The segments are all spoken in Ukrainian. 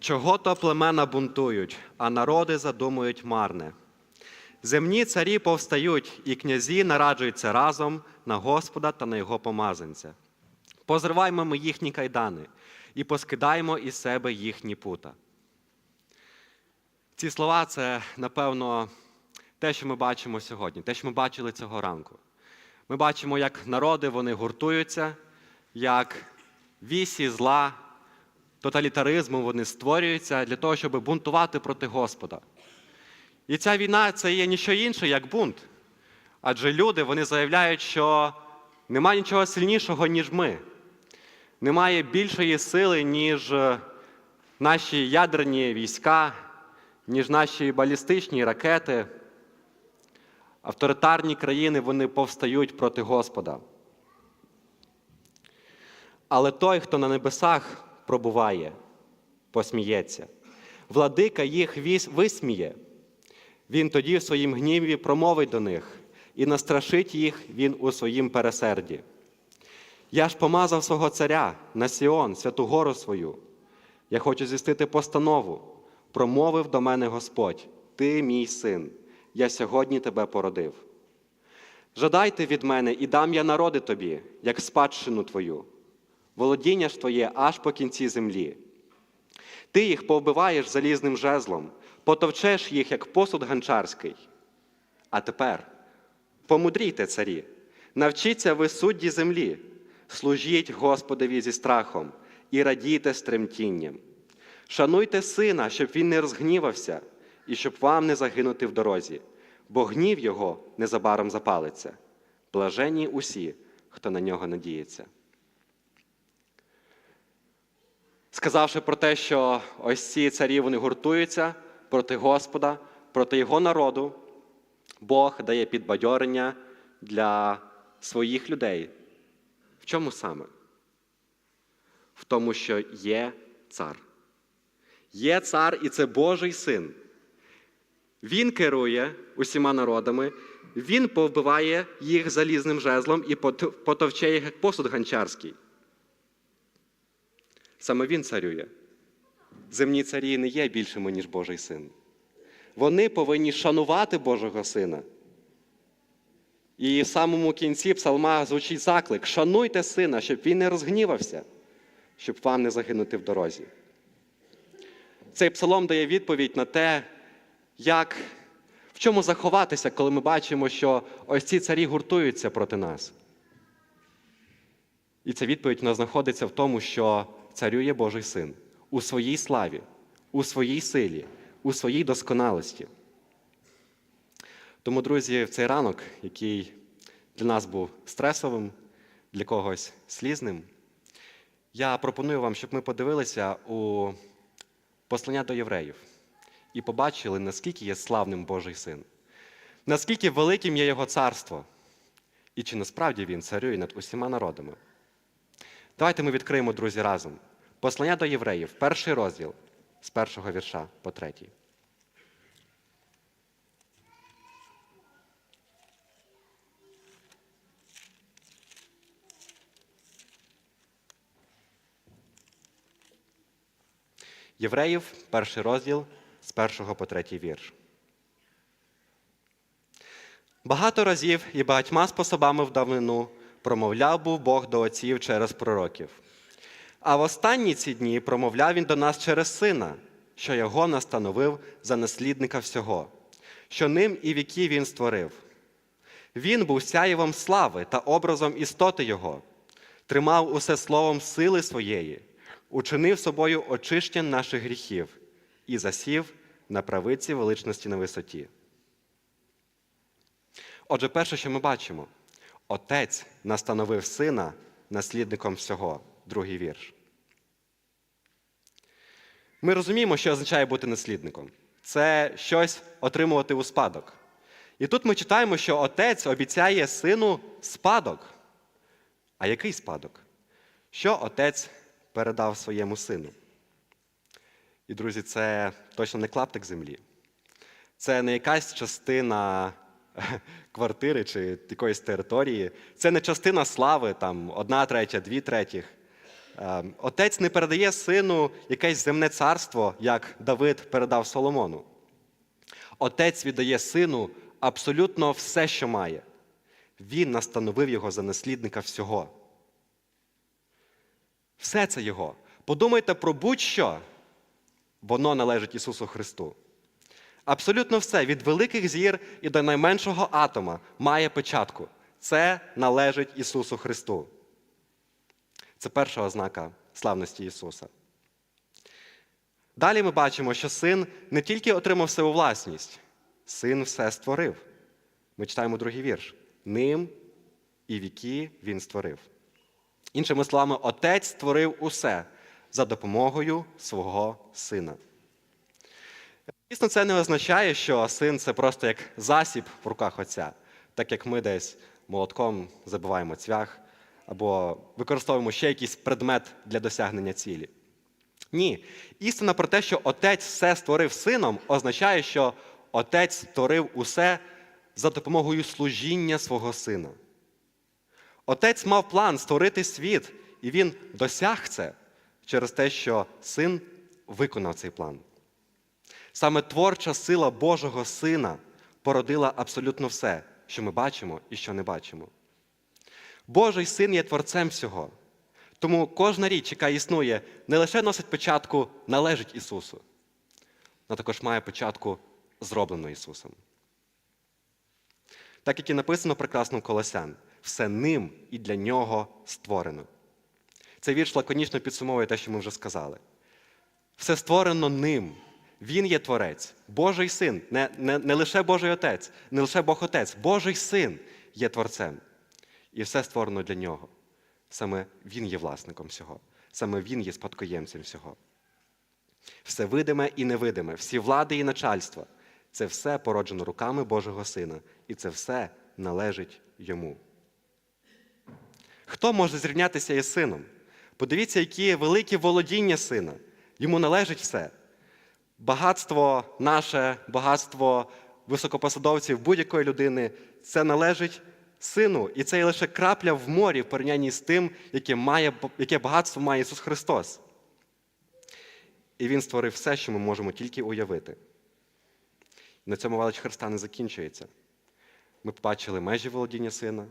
Чого то племена бунтують, а народи задумують марне. Земні царі повстають, і князі нараджуються разом на Господа та на його помазанця. Позриваймо ми їхні кайдани і поскидаємо із себе їхні пута. Ці слова це, напевно, те, що ми бачимо сьогодні, те, що ми бачили цього ранку. Ми бачимо, як народи вони гуртуються, як вісі зла, тоталітаризму вони створюються для того, щоб бунтувати проти Господа. І ця війна це є ніщо інше, як бунт. Адже люди вони заявляють, що немає нічого сильнішого, ніж ми. Немає більшої сили, ніж е, наші ядерні війська, ніж наші балістичні ракети. Авторитарні країни вони повстають проти Господа. Але той, хто на небесах пробуває, посміється. Владика їх висміє. Він тоді в своїм гніві промовить до них і настрашить їх він у своїм пересерді. Я ж помазав свого царя на Сіон, святу гору свою. Я хочу зістити постанову. Промовив до мене Господь, ти мій син, я сьогодні тебе породив. Жадайте від мене, і дам я народи тобі, як спадщину твою, володіння ж твоє аж по кінці землі. Ти їх повбиваєш залізним жезлом, потовчеш їх, як посуд ганчарський. А тепер помудрійте, царі, навчіться ви судді землі, служіть Господові зі страхом і радійте з тремтінням. Шануйте сина, щоб він не розгнівався, і щоб вам не загинути в дорозі, бо гнів його незабаром запалиться. Блаженні усі, хто на нього надіється. Сказавши про те, що ось ці царі вони гуртуються проти Господа, проти Його народу, Бог дає підбадьорення для своїх людей. В чому саме? В тому, що є цар. Є цар, і це Божий син. Він керує усіма народами, він повбиває їх залізним жезлом і потовче їх як посуд ганчарський. Саме він царює. Земні царі не є більшими, ніж Божий син. Вони повинні шанувати Божого Сина. І в самому кінці псалма звучить заклик: шануйте сина, щоб він не розгнівався, щоб вам не загинути в дорозі. Цей псалом дає відповідь на те, як, в чому заховатися, коли ми бачимо, що ось ці царі гуртуються проти нас. І ця відповідь у нас знаходиться в тому, що царює Божий син у своїй славі, у своїй силі, у своїй досконалості. Тому, друзі, в цей ранок, який для нас був стресовим, для когось слізним, я пропоную вам, щоб ми подивилися у послання до євреїв і побачили, наскільки є славним Божий син, наскільки великим є його царство, і чи насправді він царює над усіма народами. Давайте ми відкриємо, друзі, разом. Послання до євреїв, перший розділ з першого вірша по третій. Євреїв, перший розділ з першого по третій вірш. Багато разів і багатьма способами в давнину промовляв був Бог до отців через пророків. А в останні ці дні промовляв він до нас через сина, що його настановив за наслідника всього, що ним і віки він створив. Він був сяєвом слави та образом істоти Його, тримав усе словом сили своєї, учинив собою очищення наших гріхів і засів на правиці величності на висоті. Отже, перше, що ми бачимо, Отець настановив сина наслідником всього, другий вірш. Ми розуміємо, що означає бути наслідником. Це щось отримувати у спадок. І тут ми читаємо, що отець обіцяє сину спадок. А який спадок? Що отець передав своєму сину? І, друзі, це точно не клаптик землі. Це не якась частина квартири чи якоїсь території. Це не частина слави, там одна третя, дві третіх. Е, Отець не передає сину якесь земне царство, як Давид передав Соломону. Отець віддає сину абсолютно все, що має. Він настановив його за наслідника всього. Все це його. Подумайте про будь-що, воно належить Ісусу Христу. Абсолютно все, від великих зір і до найменшого атома має печатку. Це належить Ісусу Христу. Це перша ознака славності Ісуса. Далі ми бачимо, що син не тільки отримав все у власність, син все створив. Ми читаємо другий вірш. Ним і віки він створив. Іншими словами, Отець створив усе за допомогою свого сина. Дійсно, це не означає, що син це просто як засіб в руках отця, так як ми десь молотком забиваємо цвях або використовуємо ще якийсь предмет для досягнення цілі. Ні. Істина про те, що отець все створив сином, означає, що отець створив усе за допомогою служіння свого сина. Отець мав план створити світ, і він досяг це через те, що син виконав цей план. Саме творча сила Божого Сина породила абсолютно все, що ми бачимо і що не бачимо. Божий син є творцем всього. Тому кожна річ, яка існує, не лише носить печатку належить Ісусу, але також має печатку зроблено Ісусом. Так як і написано прекрасно в Колосян, все ним і для нього створено. Цей вірш лаконічно підсумовує те, що ми вже сказали. Все створено ним. Він є Творець, Божий син, не, не, не лише Божий Отець, не лише Бог Отець, Божий син є Творцем. І все створено для нього. Саме Він є власником всього, саме Він є спадкоємцем всього. Все видиме і невидиме, всі влади і начальства це все породжено руками Божого Сина, і це все належить йому. Хто може зрівнятися із сином? Подивіться, які великі володіння сина. Йому належить все. Багатство наше, багатство високопосадовців будь-якої людини це належить сину. І це є лише крапля в морі в порівнянні з тим, яке, має, яке багатство має Ісус Христос. І Він створив все, що ми можемо тільки уявити. На цьому велич Христа не закінчується. Ми побачили межі володіння сина,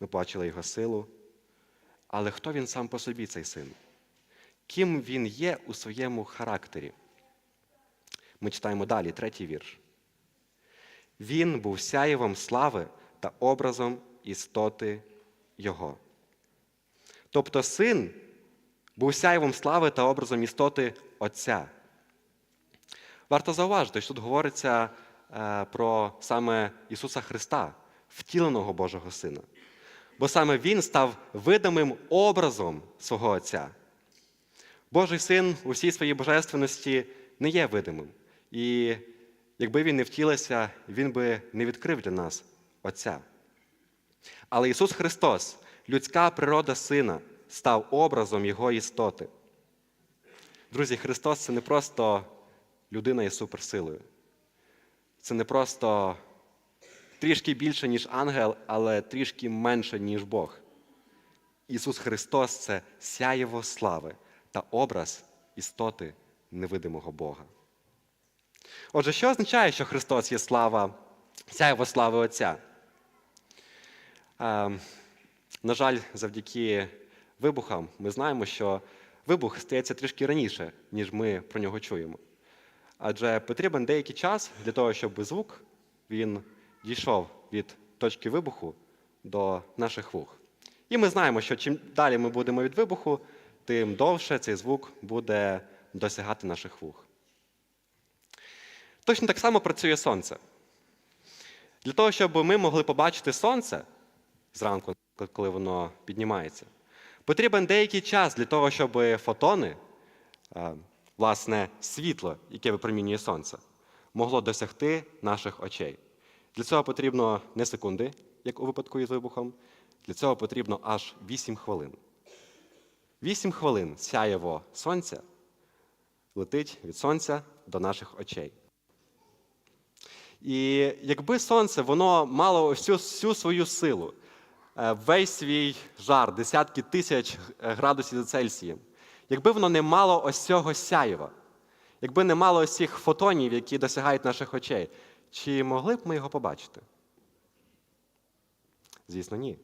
ми побачили його силу. Але хто він сам по собі, цей син? Ким він є у своєму характері? Ми читаємо далі, третій вірш. Він був сяєвом слави та образом істоти Його. Тобто син був сяєвом слави та образом істоти Отця. Варто зауважити, що тут говориться е, про саме Ісуса Христа, втіленого Божого Сина. Бо саме Він став видимим образом свого Отця. Божий син у всій своїй божественності не є видимим. І якби він не втілився, він би не відкрив для нас Отця. Але Ісус Христос, людська природа Сина, став образом Його істоти. Друзі, Христос це не просто людина із суперсилою. Це не просто трішки більше, ніж ангел, але трішки менше, ніж Бог. Ісус Христос це сяєво слави та образ істоти невидимого Бога. Отже, що означає, що Христос є слава, сяєво слави Отця? Е, на жаль, завдяки вибухам ми знаємо, що вибух стається трішки раніше, ніж ми про нього чуємо. Адже потрібен деякий час для того, щоб звук він дійшов від точки вибуху до наших вух. І ми знаємо, що чим далі ми будемо від вибуху, тим довше цей звук буде досягати наших вух. Точно так само працює сонце. Для того, щоб ми могли побачити сонце зранку, коли воно піднімається, потрібен деякий час для того, щоб фотони, е, власне, світло, яке випромінює сонце, могло досягти наших очей. Для цього потрібно не секунди, як у випадку із вибухом, для цього потрібно аж 8 хвилин. 8 хвилин сяєво сонця летить від сонця до наших очей. І якби сонце воно мало всю, всю свою силу, е, весь свій жар, десятки тисяч градусів за якби воно не мало ось цього сяєва, якби не мало ось цих фотонів, які досягають наших очей, чи могли б ми його побачити? Звісно, ні.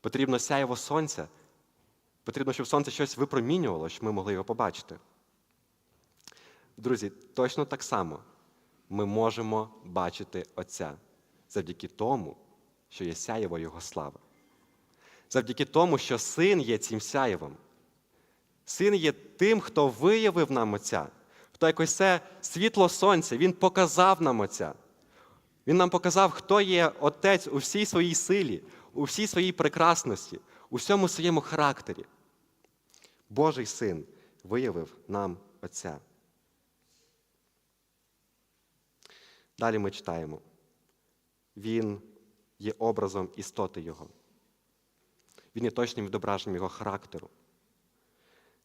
Потрібно сяєво сонця. Потрібно, щоб сонце щось випромінювало, щоб ми могли його побачити. Друзі, точно так само ми можемо бачити Отця завдяки тому, що є сяєво Його слави. Завдяки тому, що син є цим сяєвом. Син є тим, хто виявив нам Отця, хто якось це світло сонця, Він показав нам Отця. Він нам показав, хто є Отець у всій своїй силі, у всій своїй прекрасності, у всьому своєму характері. Божий син виявив нам Отця. Далі ми читаємо. Він є образом істоти Його. Він є точним відображенням Його характеру.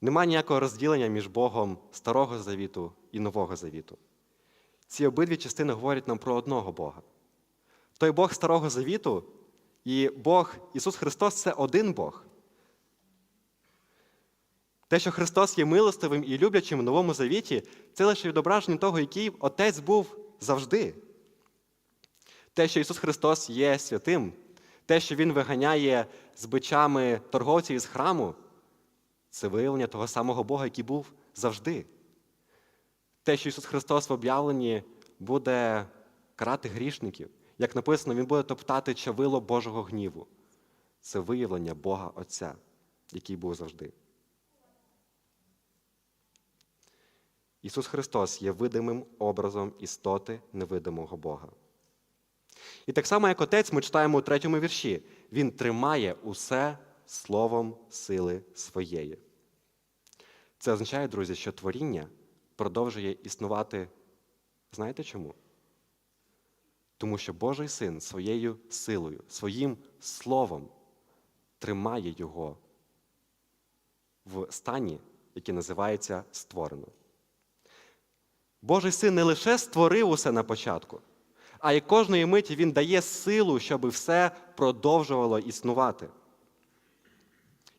Нема ніякого розділення між Богом Старого Завіту і Нового Завіту. Ці обидві частини говорять нам про одного Бога. Той Бог Старого Завіту і Бог Ісус Христос це один Бог. Те, що Христос є милостивим і люблячим в Новому Завіті, це лише відображення того, який Отець був завжди. Те, що Ісус Христос є святим, те, що Він виганяє з бичами торговців із храму, це виявлення того самого Бога, який був завжди. Те, що Ісус Христос в об'явленні буде карати грішників, як написано, Він буде топтати чавило Божого гніву. Це виявлення Бога Отця, який був завжди. Ісус Христос є видимим образом істоти невидимого Бога. І так само, як Отець, ми читаємо у третьому вірші, Він тримає усе словом сили своєї. Це означає, друзі, що творіння продовжує існувати. Знаєте чому? Тому що Божий син своєю силою, своїм словом тримає його в стані, який називається створено. Божий син не лише створив усе на початку, а й кожної миті він дає силу, щоб все продовжувало існувати.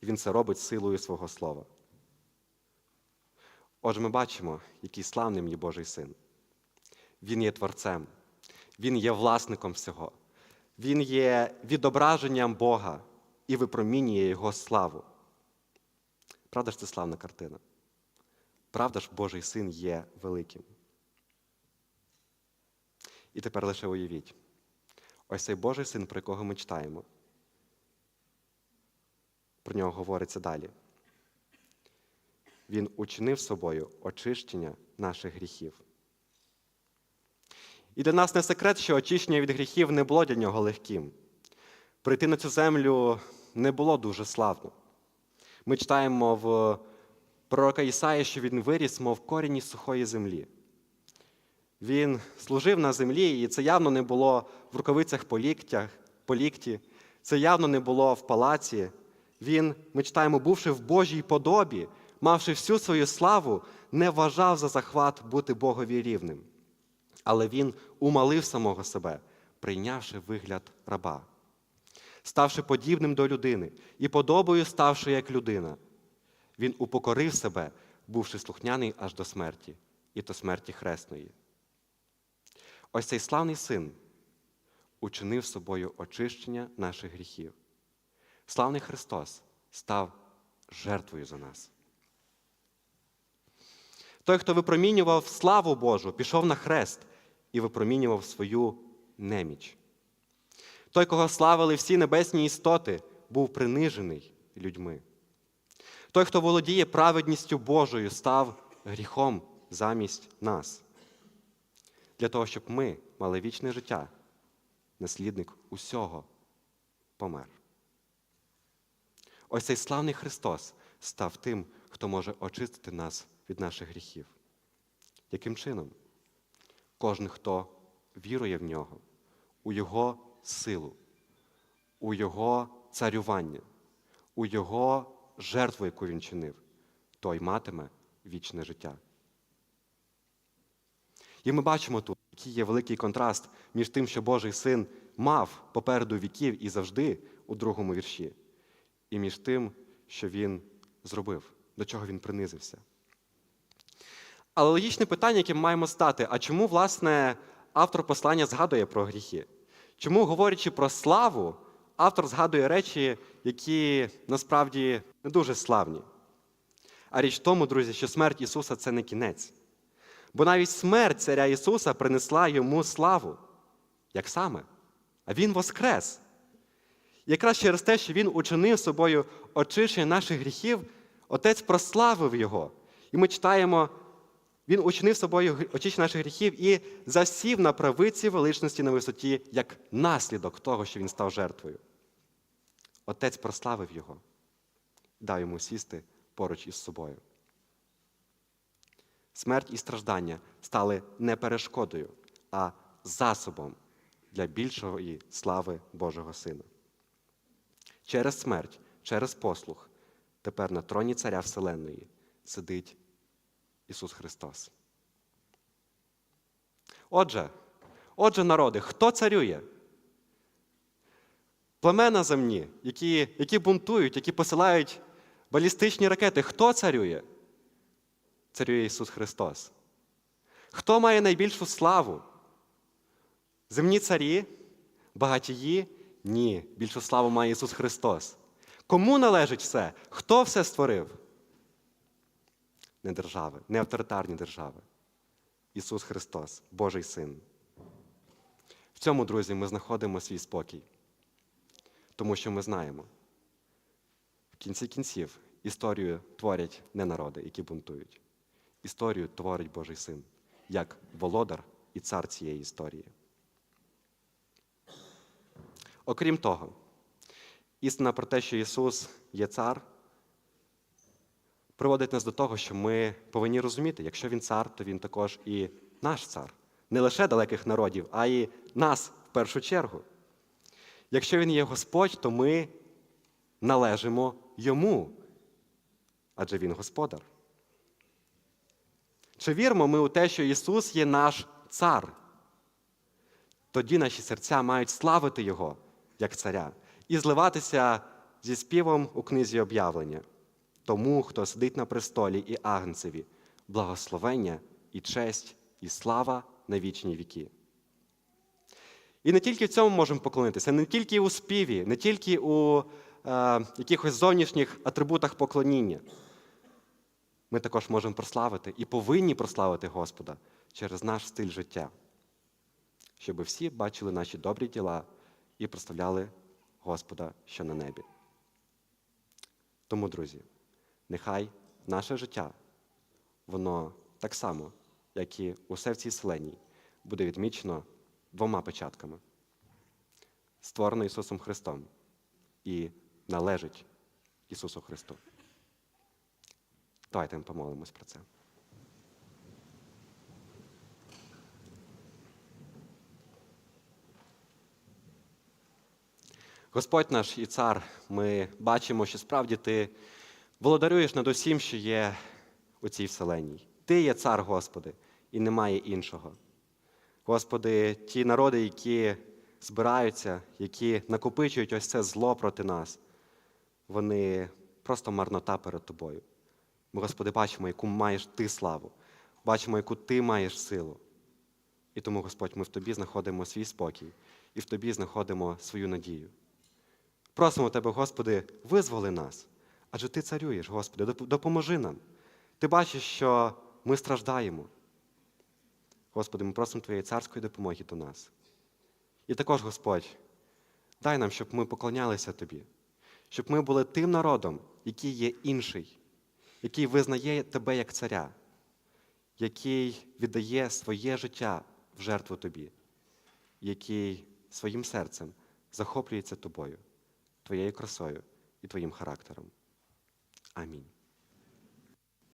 І він це робить силою свого слова. Отже, ми бачимо, який славним є Божий син. Він є творцем, він є власником всього, він є відображенням Бога і випромінює Його славу. Правда ж це славна картина? Правда ж, Божий син є великим. І тепер лише уявіть, ось цей Божий син, про якого ми читаємо. Про нього говориться далі. Він учинив собою очищення наших гріхів. І для нас не секрет, що очищення від гріхів не було для нього легким. Прийти на цю землю не було дуже славно. Ми читаємо в пророка Ісаї, що він виріс, мов корінь сухої землі. Він служив на землі, і це явно не було в рукавицях по ліктях, по лікті, це явно не було в палаці. Він, ми читаємо, бувши в Божій подобі, мавши всю свою славу, не вважав за захват бути Богові рівним. Але він умалив самого себе, прийнявши вигляд раба, ставши подібним до людини і подобою ставши як людина. Він упокорив себе, бувши слухняний аж до смерті, і до смерті хресної. Ось цей славний син учинив собою очищення наших гріхів. Славний Христос став жертвою за нас. Той, хто випромінював славу Божу, пішов на хрест і випромінював свою неміч. Той, кого славили всі небесні істоти, був принижений людьми. Той, хто володіє праведністю Божою, став гріхом замість нас. Для того, щоб ми мали вічне життя, наслідник усього помер. Ось цей славний Христос став тим, хто може очистити нас від наших гріхів. Яким чином? Кожен, хто вірує в нього, у Його силу, у Його царювання, у Його жертву, яку він чинив, той матиме вічне життя. І ми бачимо тут, який є великий контраст між тим, що Божий син мав попереду віків і завжди у другому вірші, і між тим, що він зробив, до чого він принизився. Але логічне питання, яке ми маємо стати: а чому, власне, автор послання згадує про гріхи? Чому, говорячи про славу, автор згадує речі, які насправді не дуже славні? А річ в тому, друзі, що смерть Ісуса це не кінець. Бо навіть смерть царя Ісуса принесла йому славу. Як саме? А Він воскрес. Якраз через те, що Він учинив собою очищення наших гріхів, Отець прославив Його. І ми читаємо, Він учинив собою очищення наших гріхів і засів на правиці величності на висоті як наслідок того, що Він став жертвою. Отець прославив Його, дав йому сісти поруч із собою. Смерть і страждання стали не перешкодою, а засобом для більшої слави Божого Сина. Через смерть, через послух, тепер на троні Царя Вселенної сидить Ісус Христос. Отже, отже, народи, хто царює? Племена земні, які, які бунтують, які посилають балістичні ракети. Хто царює? Царює Ісус Христос. Хто має найбільшу славу? Земні царі, багатії? Ні. Більшу славу має Ісус Христос. Кому належить все? Хто все створив? Не держави, не авторитарні держави. Ісус Христос, Божий Син. В цьому, друзі, ми знаходимо свій спокій. Тому що ми знаємо, в кінці кінців історію творять не народи, які бунтують. Історію творить Божий Син, як володар і цар цієї історії. Окрім того, істина про те, що Ісус є цар, приводить нас до того, що ми повинні розуміти, якщо Він цар, то Він також і наш цар. Не лише далеких народів, а й нас в першу чергу. Якщо Він є Господь, то ми належимо Йому, адже Він Господар. Чи віримо ми у те, що Ісус є наш цар? Тоді наші серця мають славити Його як царя і зливатися зі співом у книзі об'явлення, тому, хто сидить на престолі і агнцеві, благословення і честь, і слава на вічні віки. І не тільки в цьому можемо поклонитися, не тільки у співі, не тільки у е, якихось зовнішніх атрибутах поклоніння. Ми також можемо прославити і повинні прославити Господа через наш стиль життя, щоб всі бачили наші добрі діла і прославляли Господа, що на небі. Тому, друзі, нехай наше життя, воно так само, як і усе в цій вселеній, буде відмічено двома печатками. Створено Ісусом Христом і належить Ісусу Христу. Давайте ми помолимось про це. Господь наш і цар, ми бачимо, що справді Ти володарюєш над усім, що є у цій вселенній. Ти є цар, Господи, і немає іншого. Господи, ті народи, які збираються, які накопичують ось це зло проти нас, вони просто марнота перед Тобою. Ми, Господи, бачимо, яку маєш Ти славу, бачимо, яку Ти маєш силу. І тому, Господь, ми в Тобі знаходимо свій спокій і в Тобі знаходимо свою надію. Просимо Тебе, Господи, визволи нас, адже Ти царюєш, Господи, допоможи нам. Ти бачиш, що ми страждаємо. Господи, ми просимо Твоєї царської допомоги до нас. І також, Господь, дай нам, щоб ми поклонялися Тобі, щоб ми були тим народом, який є інший, який визнає Тебе як царя, який віддає своє життя в жертву Тобі, який своїм серцем захоплюється Тобою, Твоєю красою і Твоїм характером. Amin.